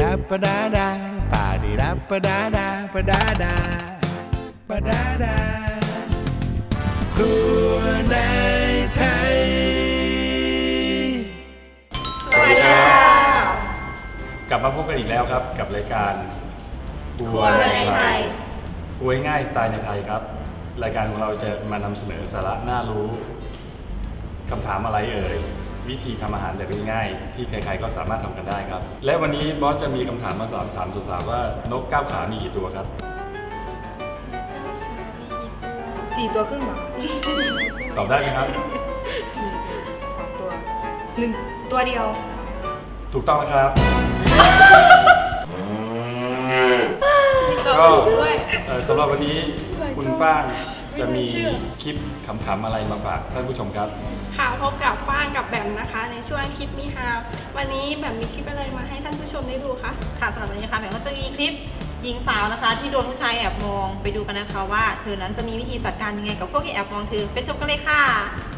da ba da da, ba di da ba da da, ba da da, ba da da. ครัวในไทยสวัสดีค่ะกลับมาพบกันอีกแล้วครับ กับรายการครัวในไทย ครัวง่ายสไตล์ในไทยครับ รายการของเราจะมานำเสนอสาระน่ารู้คำถามอะไรเอ่ย วิธีทำอาหารแบบง่ายๆที่ใครๆก็สามารถทำกันได้ครับ และวันนี้บอสจะมีคำถามมาสอบถามสาวๆว่านกเก้าขา มีกี่ตัวครับ สี่ตัวครึ่งเหรอตอบได้ไหมครับ สองตัวหนึ่งตัวเดียวถูกต้องนะครับ ก็เอ่อสำหรับวันนี้คุณป้าง จะมีคลิปขำๆอะไรมาฝากท่านผู้ชมครับ ค่ะพบกับฟ้างกับแบมนะคะ ในช่วงคลิปมีฮาวันนี้แบมมีคลิปอะไรมาให้ท่านผู้ชมได้ดูคะ ค่ะสำหรับวันนี้นะคะแหม่มก็จะมีคลิปหญิงสาวนะคะ ที่โดนผู้ชายแอบมองไปดูกันนะคะว่า เธอนั้นจะมีวิธีจัดการยังไงกับพวกที่แอบมองเธอไปชมกันเลยค่ะค่ะ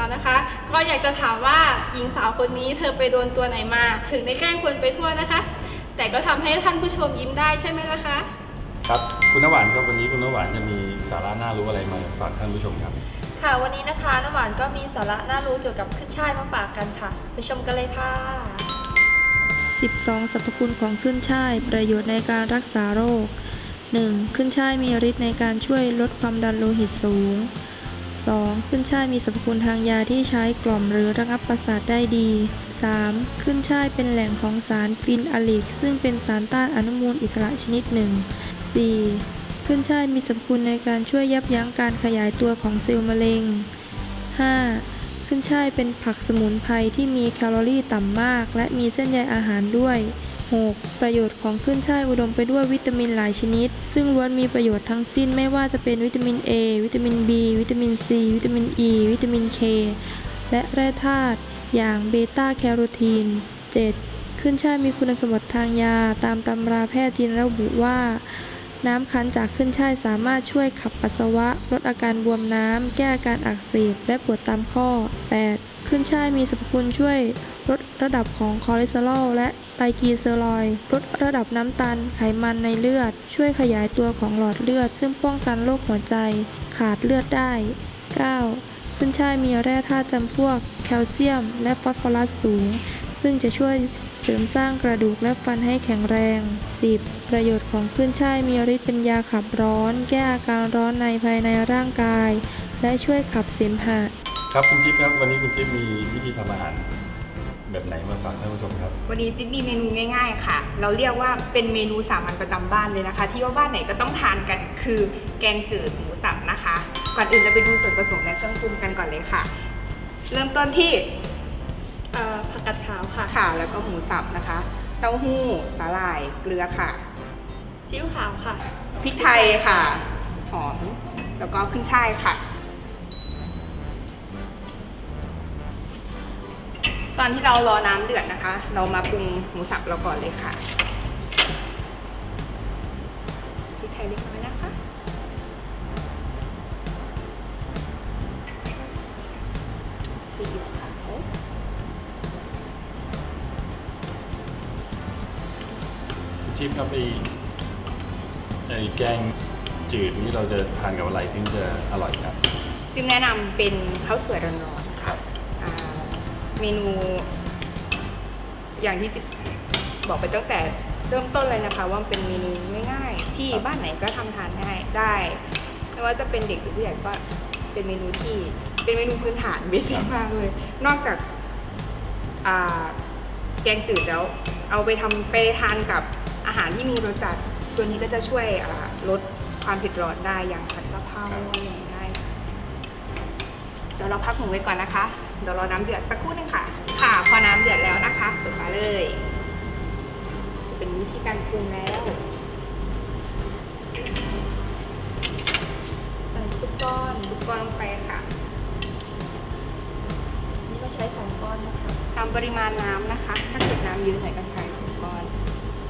คลิปกันจบแล้วนะคะ ก็อยากจะถามว่าหญิงสาวคนนี้เธอไปโดนตัวไหนมา ถึงได้แกล้งคนไปทั่วนะคะ แต่ก็ทำให้ท่านผู้ชมยิ้มได้ใช่ไหมล่ะคะ ครับคุณนหวานครับวันนี้คุณนหวานจะมีสาระน่ารู้อะไรมาฝากท่านผู้ชมครับ ค่ะวันนี้นะคะน้ำหวานก็มีสาระน่ารู้เกี่ยวกับขึ้นช่ายมาฝากกันค่ะ ไปชมกันเลยค่ะ 12 สรรพคุณของขึ้นช่าย ประโยชน์ในการรักษาโรค 1. ขึ้นช่ายมีฤทธิ์ในการช่วยลดความดันโลหิตสูง 2. ขึ้นช่ายมีสรรพคุณทางยาที่ใช้กล่อมหรือระงับประสาทได้ดี 3. ขึ้นช่ายเป็นแหล่งของสารฟินอลิก ซึ่งเป็นสารต้านอนุมูลอิสระชนิดหนึ่ง 4. ขึ้นช่ายมีสรรพคุณในการช่วยยับยั้งการขยายตัวของเซลล์มะเร็ง 5. ขึ้นช่ายเป็นผักสมุนไพรที่มีแคลอรี่ต่ำมาก และมีเส้นใยอาหารด้วย 6. ประโยชน์ของขึ้นช่ายอุดมไปด้วยวิตามินหลายชนิด ซึ่งล้วนมีประโยชน์ทั้งสิ้นไม่ว่าจะเป็นวิตามิน A วิตามิน B วิตามิน C วิตามิน E วิตามิน K และแร่ธาตุอย่างเบต้าแคโรทีน 7. ขึ้นช่ายมีคุณสมบัติทางยาตามตำราแพทย์จีนระบุว่า น้ำคั้นจากขึ้นช่ายสามารถช่วยขับปัสสาวะ ลดอาการบวมน้ำ แก้อาการอักเสบและปวดตามข้อ 8. ขึ้นช่ายมีสรรพคุณช่วย ลดระดับของคอเลสเตอรอลและไตรกลีเซอรด์ลดระดับน้ำตาลไขมันในเลือด ช่วยขยายตัวของหลอดเลือด ซึ่งป้องกันโรคหัวใจ ขาดเลือดได้ 9. ขึ้นช่ายมีแร่ธาตุจำพวก แคลเซียม และฟอสฟอรัสสูง ซึ่งจะช่วยเสริมสร้างกระดูกและฟันให้แข็งแรง 10. ประโยชน์ของขึ้นช่ายมีฤทธิ์เป็นยาขับร้อน แก้อาการร้อนในภายในร่างกาย และช่วยขับเสมหะ ครับคุณจิ๊บครับวันนี้คุณจิ๊บมีวิธีทำอาหาร แบบไหนมาฝากท่านผู้ชมครับ วันนี้จิ๊บมีเมนูง่าย ๆ ค่ะ เราเรียกว่าเป็นเมนูสามัญประจำบ้านเลยนะคะ ที่ว่าบ้านไหนก็ต้องทานกันคือแกงจืดหมูสับนะคะ ก่อนอื่นจะไปดูส่วนผสมและเครื่องปรุงกันก่อนเลยค่ะ เริ่มต้นที่ เอ่อผักกาดขาวค่ะข่าแล้วก็หมูสับนะคะ เต้าหู้สาหร่ายเกลือค่ะซีอิ๊วขาวค่ะ พริกไทยค่ะ หอม แล้วก็ขึ้นช่ายค่ะ ตอนที่เรารอน้ำเดือดนะคะ เรามาปรุงหมูสับเราก่อนเลยค่ะพริกไทยเล็กน้อยนะคะ ซีอิ๊วขาวคุณจิ๊บครับไอ้ไอ้แกงจืดนี่เราจะทานกับอะไรถึงจะอร่อยครับจึงแนะนำเป็นข้าวสวยร้อนๆครับอ่า เมนู อย่างที่จิ๊บบอกไปตั้งแต่เริ่มต้นเลยนะคะ ว่ามันเป็นเมนูง่ายๆ ที่ครับบ้านไหนก็ทำทานได้ได้ไม่ว่าจะเป็นเด็กหรือผู้ใหญ่ก็เป็นเมนูที่เป็นเมนูพื้นฐานเบสิกมากเลย นอกจากอ่าแกงจืดแล้ว เอาไปทำไปทานกับอาหารที่มีรสจัดตัวนี้ก็จะช่วยอ่าลดความเผ็ดร้อนได้อย่างผัดกะเพราอะไรอย่างเงี้ยได้เดี๋ยวเราพักหมูไว้ก่อนนะคะ เดี๋ยวรอน้ำเดือดสักครู่หนึงค่ะ ค่ะพอน้ำเดือดแล้วนะคะเปิดฝาเลยจะเป็นวิธีการปรุงแล้วใส่ซุปก้อนซุปก้อนลงไปค่ะำนะคะตามปริมาณน้ำนะคะ ถ้าเกิดน้ำเยอะหน่อยก็ใช้สองก้อน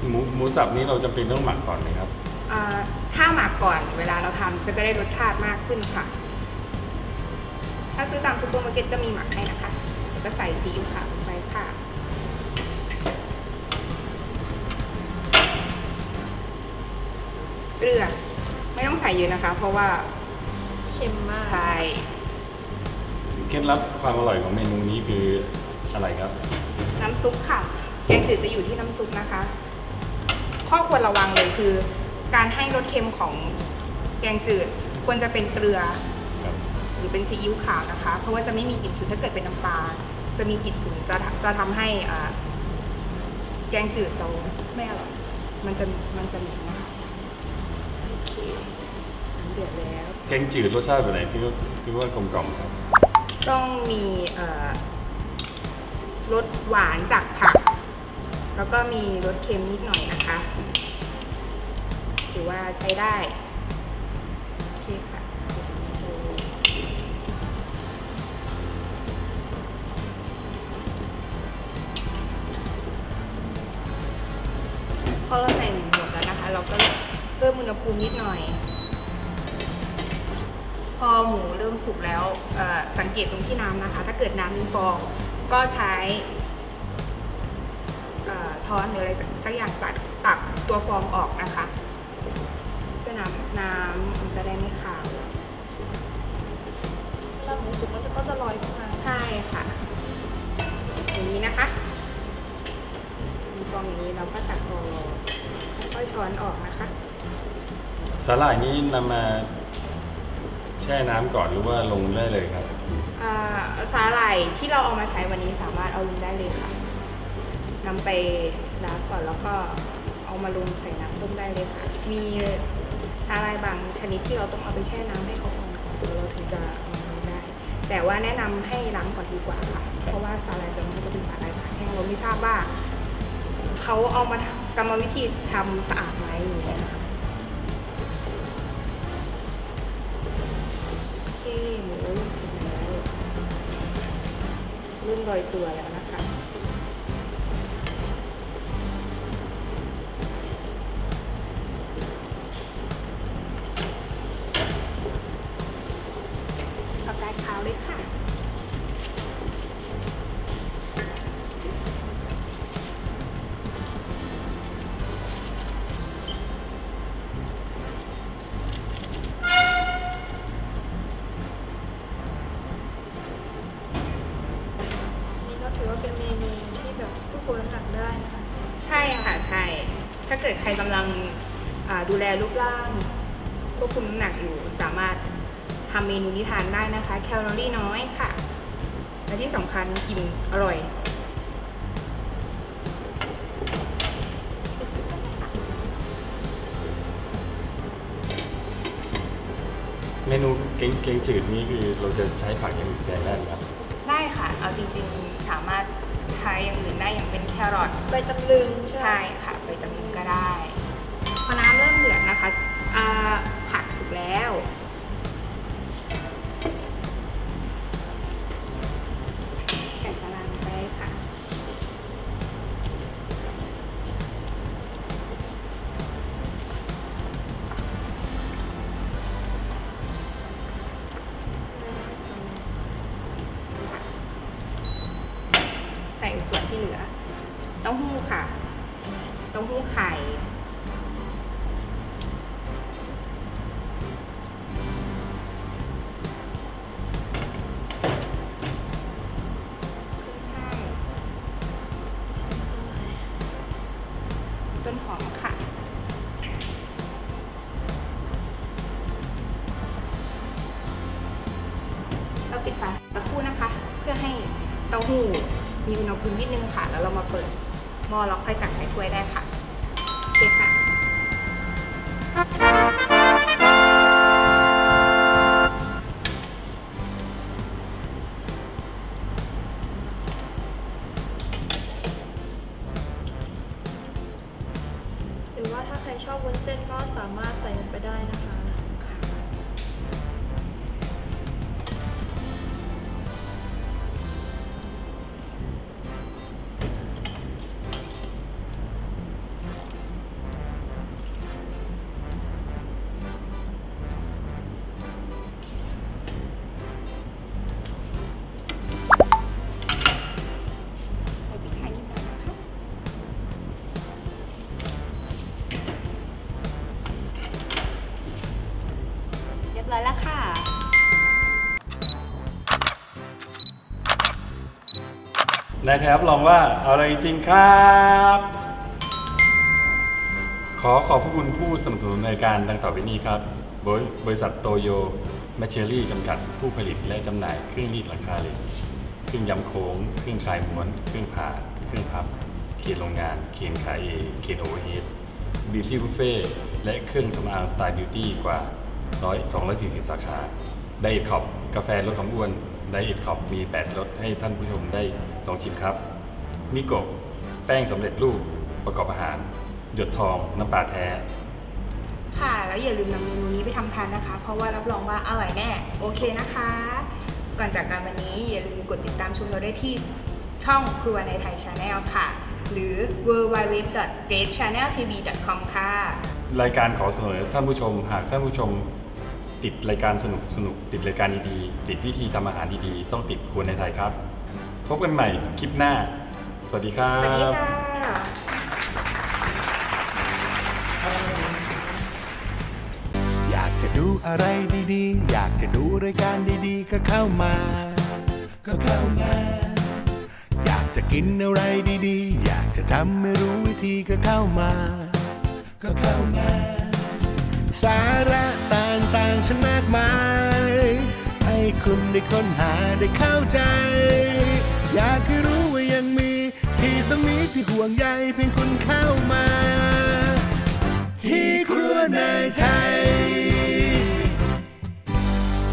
หมูหมูสับนี้เราจำเป็นต้องหมักก่อนไหมครับ อ่าถ้าหมักก่อนเวลาเราทำก็จะได้รสชาติมากขึ้นค่ะ ถ้าซื้อตามซูเปอร์มาร์เก็ตก็มีหมักให้นะคะแล้วก็ใส่ซีอิ๊วขาวลงไปค่ะ เกลือไม่ต้องใส่เยอะนะคะ เพราะว่าเค็มมาก ใช่เคล็ดลับความอร่อยของเมนูนี้คืออะไรครับน้ำซุปค่ะ แกงจืดจะอยู่ที่น้ำซุปนะคะ ข้อควรระวังเลยคือ การให้รสเค็มของแกงจืดควรจะเป็นเกลือครับหรือ เป็นซีอิ๊วขาวนะคะ เพราะว่าจะไม่มีกลิ่นฉุนถ้าเกิดเป็นน้ำปลาจะมีกลิ่นฉุนจะจะทำให้อ่าแกงจืดเราไม่อร่อยมันจะมันจะเหม็นนะคะโอเคน้ำเดือดแล้วแกงจืดรสชาติแบบไหนที่ว่าที่ว่ากลมกล่อมครับ ต้องมีเอ่อรสหวานจากผัก แล้วก็มีรสเค็มนิดหน่อยนะคะ ถือว่าใช้ได้ พิ่มอุณหภูมินิดหน่อย พอหมูเริ่มสุกแล้วเอ่อสังเกตตรงที่น้ำนะคะ ถ้าเกิดน้ำมีฟองก็ใช้เอ่อช้อนหรืออะไรสักสักอย่างตักตักตัวฟองออกนะคะเพื่อน้ำน้ำมันจะได้ไม่ขาวแล้วหมูสุกมันจะก็จะลอยขึ้นมาใช่ค่ะ อย่างนี้นะคะมีฟองอย่างนี้เราก็ตักออกค่อยๆช้อนออกนะคะ สาหร่ายนี้นำมาแช่น้ำก่อนหรือว่าลงได้เลยครับ อ่าสาหร่ายที่เราเอามาใช้วันนี้สามารถเอาลงได้เลยค่ะนำไปล้างก่อนแล้วก็เอามาลงใส่น้ำต้มได้เลยค่ะ มีสาหร่ายบางชนิดที่เราต้องเอาไปแช่น้ำให้เขาอ่อนก่อนแล้วเราถึงจะเอามาทำได้ แต่ว่าแนะนำให้ล้างก่อนดีกว่าค่ะ เพราะว่าสาหร่ายตัวนี้มันจะเป็นสาหร่ายตากแห้งเราไม่ทราบว่าเขาเอามากรรมวิธีทำสะอาดไหมอย่างเงี้ยค่ะ ริ่นลอยตัวแล้วนะคะ ดูแลรูปร่างควบคุมน้ำหนักอยู่ สามารถทำเมนูนี้ทานได้นะคะ แคลอรี่น้อยค่ะ และที่สำคัญกินอร่อยเมนูแกงแกงจืดนี้คือเราจะใช้ผักอย่างอื่นแทนได้ไหมครับได้ค่ะ เอาจริงๆสามารถใช้อย่างอื่นได้อย่างเป็นแครอทใบตำลึงใช่ค่ะใบตามินก็ได้ ที่เหลือ เต้าหู้ค่ะ เต้าหู้ไข่ช่าต้นหอมค่ะ เราปิดฝาสักครู่นะคะ เพื่อให้เต้าหู้ มีอุณหภูมินิดนึงค่ะ แล้วเรามาเปิดหม้อแล้วค่อยตักใส่ถ้วยได้ค่ะโอเคค่ะหรือว่าถ้าใครชอบวุ้นเส้นก็สามารถใส่ลงไปได้นะคะ นายแทบลองว่าอะไรจริงครับ ขอขอบพระคุณผู้สนับสนุนในการดังต่อไปนี้ครับบริบริษัทโตโยแมชเชอรี่จำกัดผู้ผลิตและจำหน่ายเครื่องรีดหลังคาเหล็กเครื่องยำโค้งเครื่องคลายม้วนเครื่องผ่าเครื่องพับเคนโรงงานเคนขายเอเคนโอเวอร์เฮดบิวตี้บุฟเฟ่และเครื่องสำอางสไตล์บิวตี้กว่า100 240 สาขา ไดเอทขอบกาแฟลดความอ้วน ไดเอทขอบมี 8รสให้ท่านผู้ชมได้ลองชิมครับ มิโกะแป้งสำเร็จรูปประกอบอาหาร หยดทองน้ำปลาแท้ ค่ะ แล้วอย่าลืมนำเมนูนี้ไปทำทานนะคะ เพราะว่ารับรองว่าอร่อยแน่ โอเคนะคะ ก่อนจากการวันนี้อย่าลืมกดติดตามชมเราได้ที่ช่องครัวในไทยชาแนลค่ะ หรือ w w w g r e a t c h a n n e l t v c o m ค่ะ รายการขอเสนอท่านผู้ชม หากท่านผู้ชม ติดรายการสนุกสนุกติดรายการดีๆติดวิธีทำอาหารดีๆ ต้องติดครัวในไทยครับ พบกันใหม่คลิปหน้า สวัสดีครับสวัสดีค่ะ อยากจะดูอะไรดีๆ อยากจะดูรายการดีๆ ก็เข้ามา ก็เข้ามา อยากจะกินอะไรดีๆ อยากจะทำไม่รู้วิธีก็เข้ามา ก็เข้ามา สาระต่าง ฉันมากมาย ให้คุณได้ค้นหาได้เข้าใจ อยากให้รู้ว่ายังมี ที่ตรงนี้ที่ห่วงใยเพียงคุณเข้ามา ที่ครัวนายไทย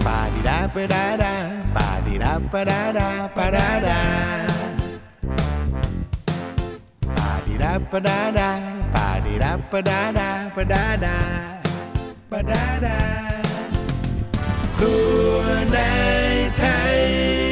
ปาดิดาปะดาดาปาดิดาปะดาดาปะดาดาปาดิดาปะดาดาปาดิดาปะดาดาปดาดาปดาดา ครัวในไทย